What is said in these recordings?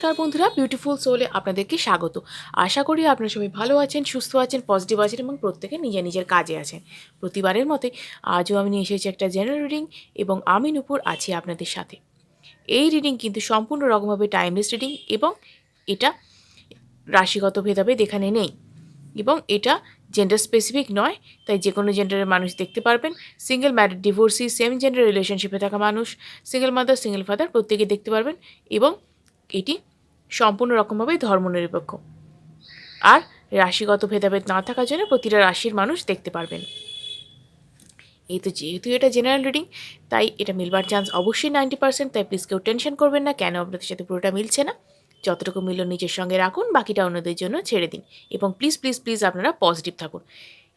নমস্কার বন্ধুরা বিউটিফুল সোলে আপনাদেরকে স্বাগত। আশা করি আপনারা সবাই ভালো আছেন, সুস্থ আছেন পজিটিভ আছেন এবং প্রত্যেকে নিজের নিজের কাজে আছেন। প্রতিবারের মতে আজও আমি নিয়ে এসেছি একটা জেনারেল রিডিং এবং আমি নুপুর আছি আপনাদের সাথে। এই রিডিং কিন্তু সম্পূর্ণ রকমভাবে টাইমলেস রিডিং এবং এটা রাশিগত ভেদাভেদ এখানে নেই এবং এটা জেন্ডার স্পেসিফিক নয়, তাই যে কোনো জেন্ডারের মানুষ দেখতে পারবেন। Single married divorcee same gender রিলেশনশিপে থাকা মানুষ সিঙ্গেল মাদার সিঙ্গেল ফাদার প্রত্যেকে দেখতে পারবেন এবং এটি সম্পূর্ণ রকমভাবেই ধর্মনিরপেক্ষ। আর রাশিগত ভেদাভেদ না থাকার জন্য প্রতিটা রাশির মানুষ দেখতে পারবেন। এই তো যেহেতু এটা জেনারেল রিডিং তাই এটা মিলবার চান্স অবশ্যই নাইনটি পার্সেন্ট তাই প্লিজ কেউ টেনশন করবেন না, কেন আপনাদের সাথে পুরোটা মিলছে না? যতটুকু মিলল নিজের সঙ্গে রাখুন, বাকিটা অন্যদের জন্য ছেড়ে দিন। এবং প্লিজ প্লিজ প্লিজ আপনারা পজিটিভ থাকুন।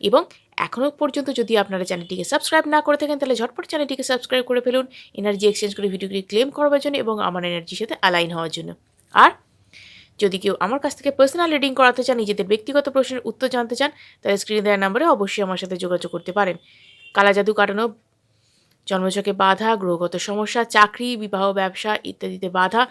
এবং এখনও পর্যন্ত যদি আপনারা চ্যানেলটিকে সাবস্ক্রাইব না করে থাকেন, তাহলে ঝটপট চ্যানেলটিকে সাবস্ক্রাইব করে ফেলুন এনার্জি এক্সচেঞ্জ করে ভিডিওটি ক্লেম করবার জন্য এবং আমার এনার্জির সাথে অ্যালাইন হওয়ার জন্য। আর যদি কেউ আমার কাছ থেকে পার্সোনাল রিডিং করাতে চান, নিজেদের ব্যক্তিগত প্রশ্নের উত্তর জানতে চান, তাহলে স্ক্রিনে দেওয়ার নাম্বারে অবশ্যই আমার সাথে যোগাযোগ করতে পারেন। কালা জাদু কাটানো জন্মচকে বাধা, গ্রহগত সমস্যা, চাকরি, বিবাহ, ব্যবসা ইত্যাদিতে বাধা।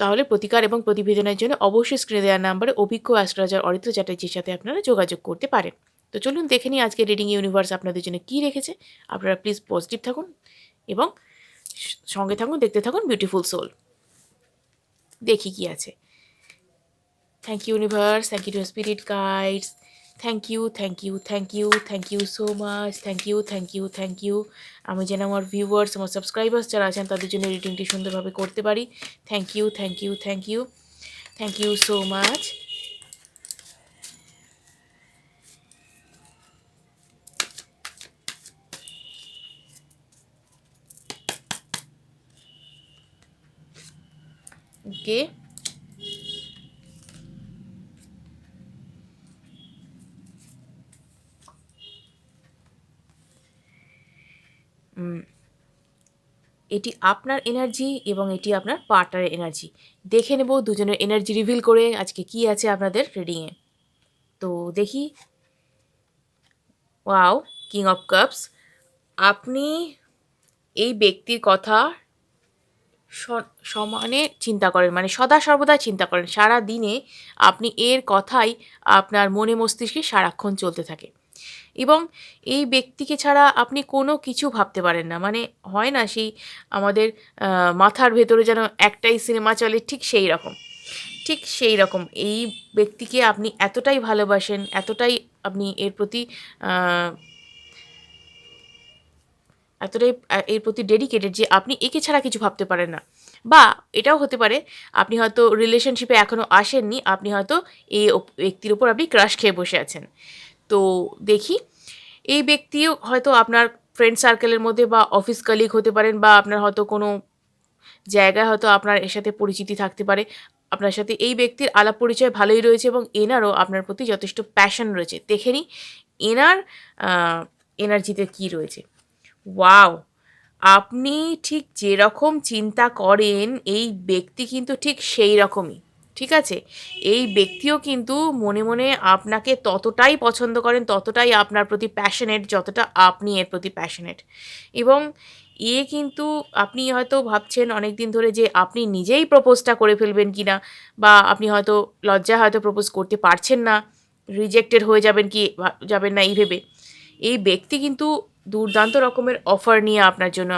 তাহলে প্রতিকার এবং প্রতিবেদনের জন্য অবশ্যই স্ক্রিনে দেওয়ার নাম্বারে অভিজ্ঞ অ্যাস্ট্রোলজার অরিত্র চ্যাটার্জির সাথে আপনারা যোগাযোগ করতে পারেন। তো চলুন দেখে নিই আজকে রিডিং ইউনিভার্স আপনাদের জন্য কী রেখেছে। আপনারা প্লিজ পজিটিভ থাকুন এবং সঙ্গে থাকুন, দেখতে থাকুন বিউটিফুল সোল দেখি কি আছে। Thank you universe thank you to spirit guides thank you thank you thank you thank you so much thank you thank you thank you আমি যেন আমার ভিউয়ার্স আমার সাবস্ক্রাইবার্স যারা আছেন, তাদের জন্য রিডিংটি সুন্দরভাবে করতে পারি। Thank you thank you thank you thank you so much okay এটি আপনার এনার্জি এবং এটি আপনার পার্টনারের এনার্জি দেখে নেব দুজনের এনার্জি রিভিল করে আজকে কি আছে আপনাদের রিডিংয়ে তো দেখি। ওয়াও কিং অফ কাপস আপনি এই ব্যক্তির কথা সমানে চিন্তা করেন মানে সদা সর্বদা চিন্তা করেন। সারা দিনে আপনি এর কথাই আপনার মনে মস্তিষ্কে সারাক্ষণ চলতে থাকে। এবং এই ব্যক্তিকে ছাড়া আপনি কোনো কিছু ভাবতে পারেন না। মানে হয় না সেই আমাদের মাথার ভেতরে যেন একটাই সিনেমা চলে, ঠিক সেই রকম। ঠিক সেই রকম। এই ব্যক্তিকে আপনি এতটাই ভালোবাসেন, এতটাই আপনি এর প্রতি এতটাই এর প্রতি ডেডিকেটেড যে আপনি একে ছাড়া কিছু ভাবতে পারেন না। বা এটাও হতে পারে, আপনি হয়তো রিলেশনশিপে এখনও আসেননি, আপনি হয়তো এই ব্যক্তির ওপর আপনি ক্রাশ খেয়ে বসে আছেন। তো দেখি, এই ব্যক্তিও হয়তো আপনার ফ্রেন্ড সার্কেলের মধ্যে বা অফিস কলিগ হতে পারেন বা আপনার হয়তো কোনো জায়গায় হয়তো আপনার এর সাথে পরিচিতি থাকতে পারে। আপনার সাথে এই ব্যক্তির আলাপ পরিচয় ভালোই রয়েছে এবং এনারও আপনার প্রতি যথেষ্ট প্যাশন রয়েছে। দেখে এনার এনার্জিতে কী রয়েছে। ওয়াও আপনি ঠিক যেরকম চিন্তা করেন, এই ব্যক্তি কিন্তু ঠিক সেই রকমই ঠিক আছে? এই ব্যক্তিও কিন্তু মনে মনে আপনাকে ততটাই পছন্দ করেন, ততটাই আপনার প্রতি প্যাশনেট যতটা আপনি এর প্রতি প্যাশনেট এবং এ কিন্তু আপনি হয়তো ভাবছেন অনেক দিন ধরে যে আপনি নিজেই প্রপোজটা করে ফেলবেন কি না বা আপনি হয়তো লজ্জা হয়তো প্রপোজ করতে পারছেন না রিজেক্টেড হয়ে যাবেন কি যাবেন না এই ভেবে। এই ব্যক্তি কিন্তু দুর্দান্ত রকমের অফার নিয়ে আপনার জন্য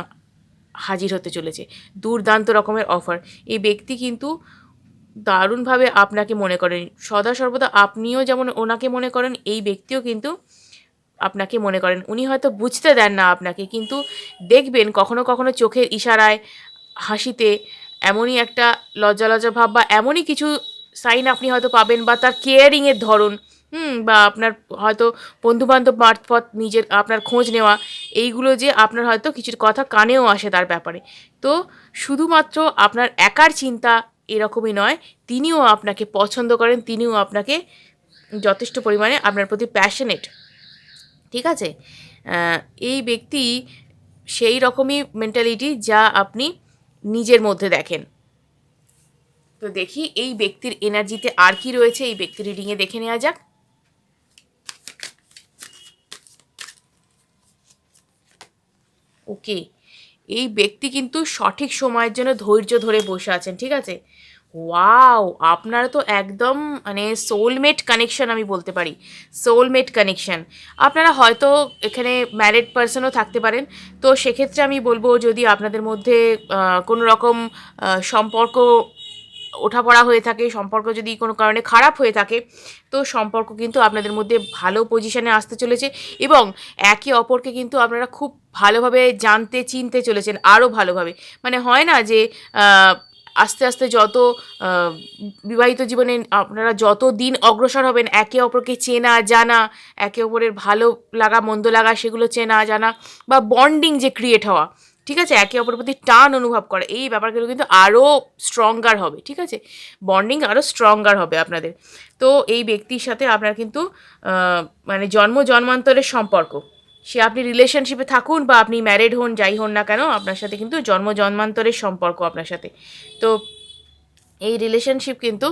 হাজির হতে চলেছে। দুর্দান্ত রকমের অফার এই ব্যক্তি কিন্তু দারুণভাবে আপনাকে মনে করেন। সদা সর্বদা আপনিও যেমন ওনাকে মনে করেন, এই ব্যক্তিও কিন্তু আপনাকে মনে করেন। উনি হয়তো বুঝতে দেন না আপনাকে, কিন্তু দেখবেন কখনো কখনো চোখের ইশারায়, হাসিতে এমনই একটা লজ্জা লজ্জা ভাব বা এমনই কিছু সাইন আপনি হয়তো পাবেন বা তার কেয়ারিংয়ের ধরন হুম, বা আপনার হয়তো বন্ধুবান্ধব মারফত নিজের, আপনার খোঁজ নেওয়া, এইগুলো যে আপনার হয়তো কিছু কথা কানেও আসে তার ব্যাপারে। তো শুধুমাত্র আপনার একার চিন্তা এরকমই নয়, তিনিও আপনাকে পছন্দ করেন, তিনিও আপনাকে যথেষ্ট পরিমাণে আপনার প্রতি প্যাশনেট ঠিক আছে? এই ব্যক্তি সেই রকমই মেন্টালিটি যা আপনি নিজের মধ্যে দেখেন। তো দেখি এই ব্যক্তির এনার্জিতে আর কি রয়েছে, এই ব্যক্তির রিডিংয়ে দেখে নেওয়া যাক। ওকে। এই ব্যক্তি কিন্তু সঠিক সময়ের জন্য ধৈর্য ধরে বসে আছেন, ঠিক আছে? ওয়াও, আপনারা তো একদম মানে সোলমেট কানেকশন আমি বলতে পারি। সোলমেট কানেকশন আপনারা হয়তো এখানে ম্যারিড পার্সনও থাকতে পারেন। তো সেক্ষেত্রে আমি বলব যদি আপনাদের মধ্যে কোনো রকম সম্পর্ক ওঠাপড়া হয়ে থাকে, সম্পর্ক যদি কোনো কারণে খারাপ হয়ে থাকে, তো সম্পর্ক কিন্তু আপনাদের মধ্যে ভালো পজিশনে আসতে চলেছে এবং একে অপরকে কিন্তু আপনারা খুব ভালোভাবে জানতে, চিনতে চলেছেন আরও ভালোভাবে। মানে হয় না যে আস্তে আস্তে যত বিবাহিত জীবনে আপনারা যত দিন অগ্রসর হবেন, একে অপরকে চেনা, জানা, একে অপরের ভালো লাগা, মন্দ লাগা, সেগুলো চেনা, জানা বা বন্ডিং যে ক্রিয়েট হওয়া ঠিক আছে? একে অপরের প্রতি টান অনুভব করা। এই ব্যাপারগুলো কিন্তু আরও স্ট্রঙ্গার হবে, ঠিক আছে? বন্ডিং আরও স্ট্রঙ্গার হবে আপনাদের। তো এই ব্যক্তির সাথে আপনার কিন্তু মানে জন্ম জন্মান্তরের সম্পর্ক। সে আপনি রিলেশনশিপে থাকুন বা আপনি ম্যারিড হন, যাই হন না কেন, আপনার সাথে কিন্তু জন্ম জন্মান্তরের সম্পর্ক আপনার সাথে। তো এই রিলেশনশিপ কিন্তু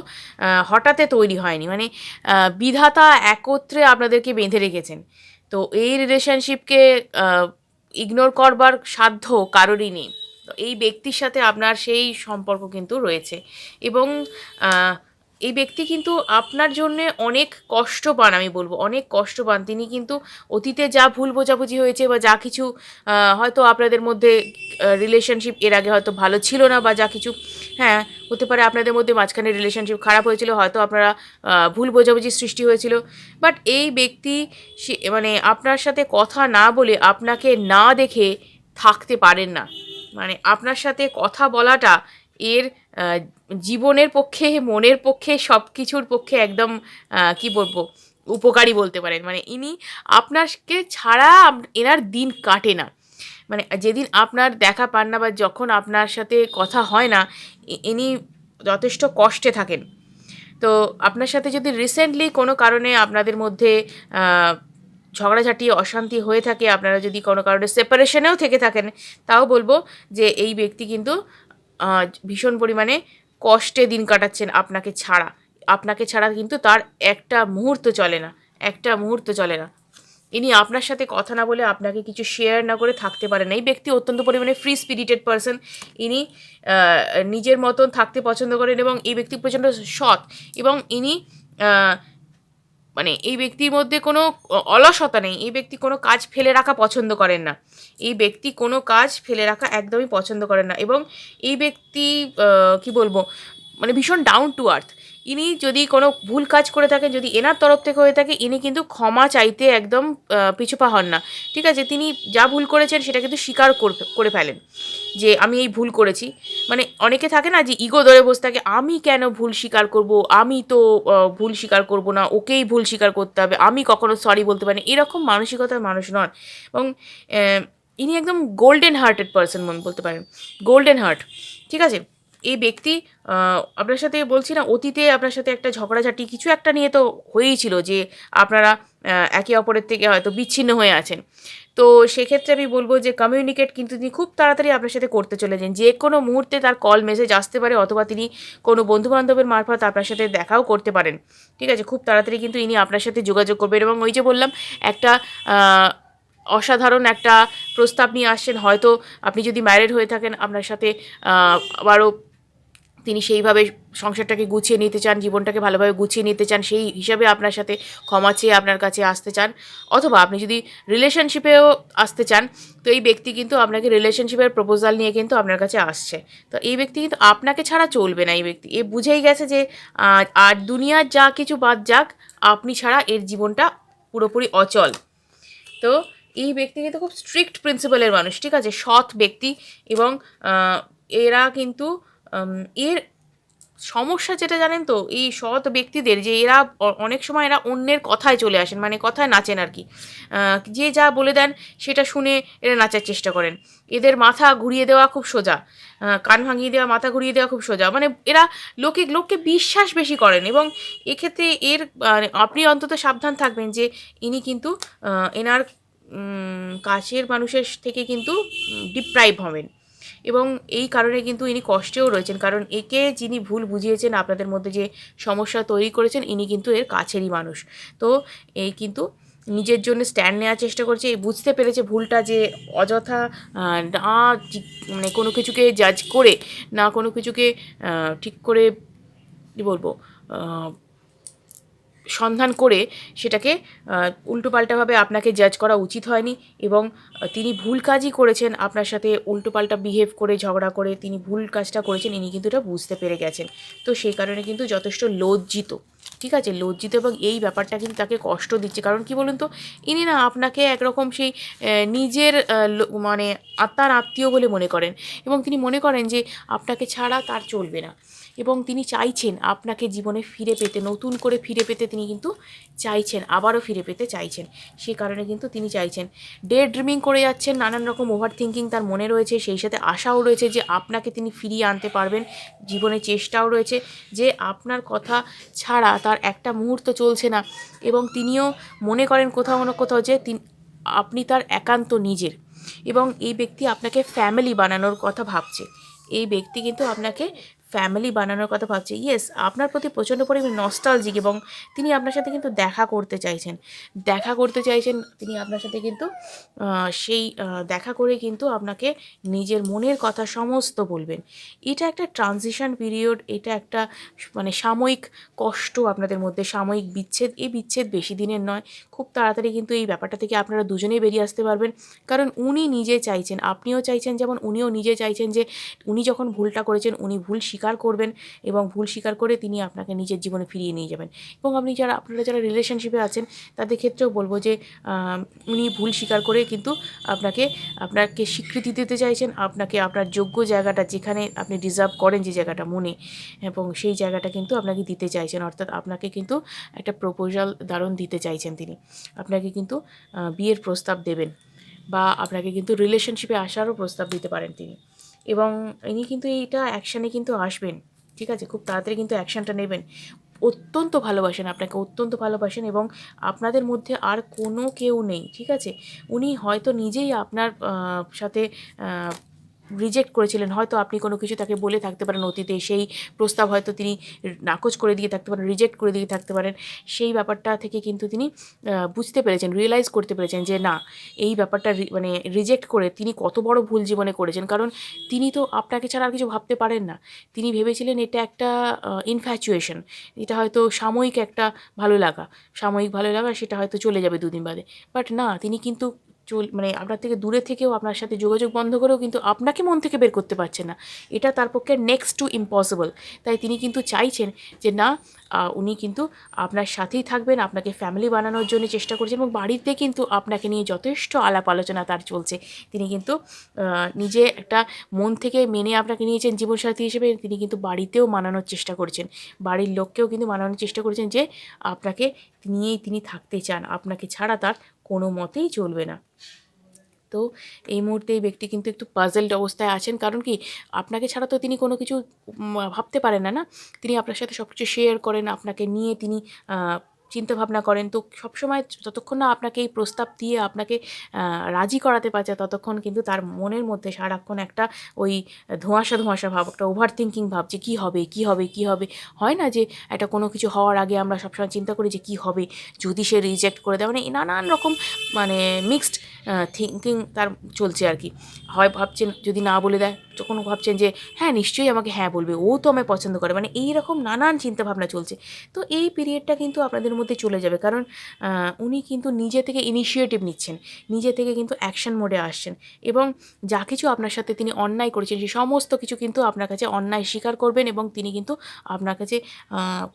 হঠাতে তৈরি হয়নি। মানে বিধাতা একত্রে আপনাদেরকে বেঁধে রেখেছেন। তো এই রিলেশনশিপকে ইগনোর করবার সাধ্য কারোরই নেই। এই ব্যক্তির সাথে আপনার সেই সম্পর্ক কিন্তু রয়েছে। এবং এই ব্যক্তি কিন্তু আপনার জন্যে অনেক কষ্ট পান, আমি বলব। অনেক কষ্ট পান। তিনি কিন্তু অতীতে যা ভুল বোঝাবুঝি হয়েছে বা যা কিছু হয়তো আপনাদের মধ্যে রিলেশনশিপ এর আগে হয়তো ভালো ছিল না বা যা কিছু হ্যাঁ হতে পারে আপনাদের মধ্যে মাঝখানে রিলেশনশিপ খারাপ হয়েছিল, হয়তো আপনারা ভুল বোঝাবুঝির সৃষ্টি হয়েছিল। বাট এই ব্যক্তি, সে- মানে আপনার সাথে কথা না বলে আপনাকে না দেখে থাকতে পারেন না। মানে আপনার সাথে কথা বলাটা এর জীবনের পক্ষে, মনের পক্ষে সব কিছুর পক্ষে একদম কি বলব, উপকারী বলতে পারেন। মানে ইনি আপনাকে ছাড়া এনার দিন কাটে না। মানে যেদিন আপনার দেখা পান না বা যখন আপনার সাথে কথা হয় না ইনি যথেষ্ট কষ্টে থাকেন। তো আপনার সাথে যদি রিসেন্টলি কোনো কারণে আপনাদের মধ্যে ঝগড়াঝাটি, অশান্তি হয়ে থাকে, আপনারা যদি কোনো কারণে সেপারেশনেও থেকে থাকেন, তাও বলব যে এই ব্যক্তি কিন্তু ভীষণ পরিমাণে কষ্টে দিন কাটাচ্ছেন আপনাকে ছাড়া। আপনাকে ছাড়া কিন্তু তার একটা মুহূর্ত চলে না, একটা মুহূর্ত চলে না। ইনি আপনার সাথে কথা না বলে আপনাকে কিছু শেয়ার না করে থাকতে পারেন এই ব্যক্তি অত্যন্ত পরিমাণে ফ্রি স্পিরিটেড পারসন ইনি নিজের মতন থাকতে পছন্দ করেন এবং এই ব্যক্তি প্রচণ্ড সৎ এবং ইনি মানে এই ব্যক্তির মধ্যে কোনো অলসতা নেই, এই ব্যক্তি কোনো কাজ ফেলে রাখা পছন্দ করেন না। এই ব্যক্তি কোনো কাজ ফেলে রাখা একদমই পছন্দ করেন না এবং এই ব্যক্তি কি বলব মানে ভীষণ ডাউন টু আর্থ ইনি যদি কোনো ভুল কাজ করে থাকেন, যদি এনার তরফ থেকে হয়ে থাকে, ইনি কিন্তু ক্ষমা চাইতে একদম পিছুপা হন না। ঠিক আছে, তিনি যা ভুল করেছেন, সেটা কিন্তু স্বীকার করে ফেলেন। যে আমি এই ভুল করেছি। মানে অনেকে থাকে না যে ইগো ধরে বসে থাকে, আমি কেন ভুল স্বীকার করব? আমি তো ভুল স্বীকার করব না, ওকেই ভুল স্বীকার করতে হবে, আমি কখনো সরি বলতে পারি এরকম মানসিকতার মানুষ নন এবং ইনি একদম গোল্ডেন হার্টেড পার্সন মন বলতে পারেন। গোল্ডেন হার্ট ঠিক আছে? এই ব্যক্তি আপনার সাথে বলছি না, অতীতে আপনার সাথে একটা ঝগড়াঝাটি কিছু একটা নিয়ে তো হয়েই ছিল যে আপনারা একে অপরের থেকে হয়তো বিচ্ছিন্ন হয়ে আছেন। তো সেক্ষেত্রে আমি বলব যে কমিউনিকেট কিন্তু তিনি খুব তাড়াতাড়ি আপনার সাথে করতে চলে চলেছেন। যে কোনো মুহূর্তে তার কল মেসেজ আসতে পারে অথবা তিনি কোনো বন্ধুবান্ধবের মারফত আপনার সাথে দেখাও করতে পারেন। ঠিক আছে? খুব তাড়াতাড়ি কিন্তু ইনি আপনার সাথে যোগাযোগ করবেন এবং ওই যে বললাম, একটা অসাধারণ একটা প্রস্তাব নিয়ে আসছেন। হয়তো আপনি যদি ম্যারিড হয়ে থাকেন, আপনার সাথে আবারও তিনি সেইভাবে সংসারটাকে গুছিয়ে নিতে চান, জীবনটাকে ভালোভাবে গুছিয়ে নিতে চান, সেই হিসাবে আপনার সাথে ক্ষমা চেয়ে আপনার কাছে আসতে চান। অথবা আপনি যদি রিলেশনশিপেও আসতে চান, তো এই ব্যক্তি কিন্তু আপনাকে রিলেশনশিপের প্রপোজাল নিয়ে কিন্তু আপনার কাছে আসছে। তো এই ব্যক্তি কিন্তু আপনাকে ছাড়া চলবে না, এই ব্যক্তি। এ বুঝেই গেছে যে আর দুনিয়ার যা কিছু বাদ যাক, আপনি ছাড়া এর জীবনটা পুরোপুরি অচল। তো এই ব্যক্তি কিন্তু খুব স্ট্রিক্ট প্রিন্সিপালের মানুষ, ঠিক আছে? সৎ ব্যক্তি এবং এরা কিন্তু এর সমস্যা যেটা জানেন তো এই সৎ ব্যক্তিদের যে এরা অনেক সময় এরা অন্যের কথায় চলে আসেন মানে কথায় নাচেন আর কি। যে যা বলে দেন সেটা শুনে এরা নাচার চেষ্টা করেন। এদের মাথা ঘুরিয়ে দেওয়া খুব সোজা। কান ভাঙিয়ে দেওয়া মাথা ঘুরিয়ে দেওয়া খুব সোজা। মানে এরা লোকে লোককে বিশ্বাস বেশি করেন এবং এক্ষেত্রে এর আহ, আপনি অন্তত সাবধান থাকবেন যে ইনি কিন্তু এনার কাছের মানুষের থেকে কিন্তু ডিপ্রাইভ হবেন। এবং এই কারণে কিন্তু ইনি কষ্টেও রয়েছেন। কারণ একে যিনি ভুল বুঝিয়েছেন আপনাদের মধ্যে যে সমস্যা তৈরি করেছেন, ইনি কিন্তু এর কাছেরই মানুষ। তো এই কিন্তু নিজের জন্য স্ট্যান্ড নেওয়ার চেষ্টা করছে। বুঝতে পেরেছে ভুলটা যে অযথা না মানে কোনো কিছুকে জাজ করে, না কোনো কিছুকে ঠিক করে, কী বলব সন্ধান করে সেটাকে উল্টোপাল্টাভাবে আপনাকে জাজ করা উচিত হয়নি এবং তিনি ভুল কাজই করেছেন। আপনার সাথে উল্টোপাল্টা বিহেভ করে, ঝগড়া করে তিনি ভুল কাজটা করেছেন, ইনি কিন্তু এটা বুঝতে পেরে গেছেন। তো সেই কারণে কিন্তু যথেষ্ট লজ্জিত, ঠিক আছে? লজ্জিত এবং এই ব্যাপারটা কিন্তু তাকে কষ্ট দিচ্ছে। কারণ কি বলুন তো? ইনি না আপনাকে একরকম সেই নিজের মানে আত্মার আত্মীয় বলে মনে করেন এবং তিনি মনে করেন যে আপনাকে ছাড়া তার চলবে না। এবং তিনি চাইছেন আপনাকে জীবনে ফিরে পেতে, নতুন করে ফিরে পেতে তিনি কিন্তু চাইছেন, আবারও ফিরে পেতে চাইছেন। সে কারণে কিন্তু তিনি চাইছেন। ডে ড্রিমিং করে যাচ্ছেন, নানান রকম ওভার থিঙ্কিং তার মনে রয়েছে, সেই সাথে আশাও রয়েছে যে আপনাকে তিনি ফিরিয়ে আনতে পারবেন। জীবনে চেষ্টাও রয়েছে যে আপনার কথা ছাড়া তার একটা মুহূর্ত চলছে না এবং তিনিও মনে করেন কোথাও না কোথাও যে আপনি তার একান্ত নিজের এবং এই ব্যক্তি আপনাকে ফ্যামিলি বানানোর কথা ভাবছে। এই ব্যক্তি কিন্তু আপনাকে ফ্যামিলি বানানোর কথা ভাবছে। ইয়েস আপনার প্রতি প্রচণ্ড পরিমাণে নস্টালজিক এবং তিনি আপনার সাথে কিন্তু দেখা করতে চাইছেন। দেখা করতে চাইছেন, তিনি আপনার সাথে কিন্তু সেই দেখা করে কিন্তু আপনাকে নিজের মনের কথা সমস্ত বলবেন। এটা একটা ট্রানজিশন পিরিয়ড এটা একটা মানে সাময়িক কষ্ট আপনাদের মধ্যে, সাময়িক বিচ্ছেদ, এই বিচ্ছেদ বেশি দিনের নয়। খুব তাড়াতাড়ি কিন্তু এই ব্যাপারটা থেকে আপনারা দুজনেই বেরিয়ে আসতে পারবেন। কারণ উনি নিজে চাইছেন, আপনিও চাইছেন, যেমন উনিও নিজে চাইছেন যে, উনি যখন ভুলটা করেছেন, উনি ভুল স্বীকার করবেন এবং ভুল স্বীকার করে তিনি আপনাকে নিজের জীবনে ফিরিয়ে নিয়ে যাবেন। এবং আপনি যারা, আপনারা যারা রিলেশনশিপে আছেন, তাদের ক্ষেত্রেও বলব যে উনি ভুল স্বীকার করে কিন্তু আপনাকে আপনাকে স্বীকৃতি দিতে চাইছেন, আপনাকে আপনার যোগ্য জায়গাটা যেখানে আপনি ডিজার্ভ করেন যে জায়গাটা মনে, এবং সেই জায়গাটা কিন্তু আপনাকে দিতে চাইছেন। অর্থাৎ আপনাকে কিন্তু একটা প্রপোজাল দারুণ দিতে চাইছেন তিনি। আপনাকে কিন্তু বিয়ের প্রস্তাব দেবেন বা আপনাকে কিন্তু রিলেশনশিপে আসারও প্রস্তাব দিতে পারেন তিনি। এবং ইনি কিন্তু এইটা অ্যাকশানে কিন্তু আসবেন। ঠিক আছে? খুব তাড়াতাড়ি কিন্তু অ্যাকশানটা নেবেন। অত্যন্ত ভালোবাসেন আপনাকে, অত্যন্ত ভালোবাসেন এবং আপনাদের মধ্যে আর কোনো কেউ নেই। ঠিক আছে? উনি হয়তো নিজেই আপনার সাথে রিজেক্ট করেছিলেন, হয়তো আপনি কোনো কিছু তাকে বলে থাকতে পারেন অতীতে, সেই প্রস্তাব হয়তো তিনি নাকচ করে দিয়ে থাকতে পারেন রিজেক্ট করে দিয়ে থাকতে পারেন। সেই ব্যাপারটা থেকে কিন্তু তিনি বুঝতে পেরেছেন রিয়েলাইজ করতে পেরেছেন যে না, এই ব্যাপারটা মানে রিজেক্ট করে তিনি কত বড় ভুল জীবনে করেছেন। কারণ তিনি তো আপনাকে ছাড়া আর কিছু ভাবতে পারেন না। তিনি ভেবেছিলেন এটা একটা ইনফ্যাচুয়েশন এটা হয়তো সাময়িক একটা ভালো লাগা, সাময়িক ভালো লাগা, সেটা হয়তো চলে যাবে দুদিন বাদে। বাট না, তিনি কিন্তু চল মানে আপনার থেকে দূরে থেকেও আপনার সাথে যোগাযোগ বন্ধ করেও কিন্তু আপনাকে মন থেকে বের করতে পারছে না। এটা তার পক্ষে নেক্সট টু ইম্পসিবল তাই তিনি কিন্তু চাইছেন যে না উনি কিন্তু আপনার সাথেই থাকবেন, আপনাকে ফ্যামিলি বানানোর জন্য চেষ্টা করছেন এবং বাড়িতে কিন্তু আপনাকে নিয়ে যথেষ্ট আলাপ আলোচনা তার চলছে। তিনি কিন্তু নিজে একটা মন থেকে মেনে আপনাকে নিয়েছেন জীবনসাথী হিসেবে, তিনি কিন্তু বাড়িতেও মানানোর চেষ্টা করছেন। বাড়ির লোককেও কিন্তু মানানোর চেষ্টা করেছেন যে আপনাকে নিয়েই তিনি থাকতে চান। আপনাকে ছাড়া তার কোনো মতেই চলবে না। তো এই মুহূর্তে এই ব্যক্তি কিন্তু একটু পাজেলড অবস্থায় আছেন। কারণ কি, আপনাকে ছাড়া তো তিনি কোনো কিছু ভাবতে পারেন না না? তিনি আপনার সাথে সব কিছু শেয়ার করেন, আপনাকে নিয়ে তিনি আহ, চিন্তা ভাবনা করেন। তো সবসময় যতক্ষণ না আপনাকে এই প্রস্তাব দিয়ে আপনাকে রাজি করাতে পারছে ততক্ষণ কিন্তু তার মনের মধ্যে সারাক্ষণ একটা ওই ধোঁয়াশা ধোঁয়াশা ভাব একটা ওভার থিঙ্কিং ভাব যে কী হবে কী হবে কী হবে। হয় না যে একটা কোনো কিছু হওয়ার আগে আমরা সবসময় চিন্তা করি যে কী হবে যদি সে রিজেক্ট করে দেয়। মানে নানান রকম মানে মিক্সড থিঙ্কিং তার চলছে আর কি। হয় ভাবছেন যদি না বলে দেয় তখন ভাবছেন যে হ্যাঁ নিশ্চয়ই আমাকে হ্যাঁ বলবে ও তো আমায় পছন্দ করে। মানে এই রকম নানান চিন্তাভাবনা চলছে। তো এই পিরিয়ডটা কিন্তু আপনাদের মধ্যে চলে যাবে। কারণ উনি কিন্তু নিজে থেকে ইনিশিয়েটিভ নিচ্ছেন, নিজে থেকে কিন্তু অ্যাকশন মোডে আসছেন এবং যা কিছু আপনার সাথে তিনি অন্যায় করেছেন সেই সমস্ত কিছু কিন্তু আপনার কাছে অন্যায় স্বীকার করবেন এবং তিনি কিন্তু আপনার কাছে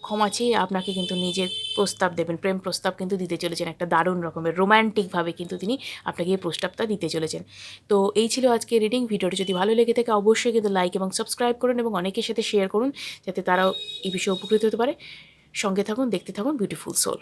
ক্ষমা চেয়ে আপনাকে কিন্তু নিজের প্রস্তাব দেবেন, প্রেম প্রস্তাব কিন্তু দিতে চলেছেন, একটা দারুণ রকমের রোম্যান্টিকভাবে কিন্তু তিনি আপনাকে এই প্রস্তাবটা দিতে চলেছেন। তো এই ছিল আজকে রিডিং ভিডিওটি যদি ভালো লেগে থাকে অবশ্যই কিন্তু লাইক এবং সাবস্ক্রাইব করুন এবং অনেকের সাথে শেয়ার করুন, যাতে তারাও এই বিষয়ে উপকৃত হতে পারে। সঙ্গে থাকুন দেখতে থাকুন বিউটিফুল সোল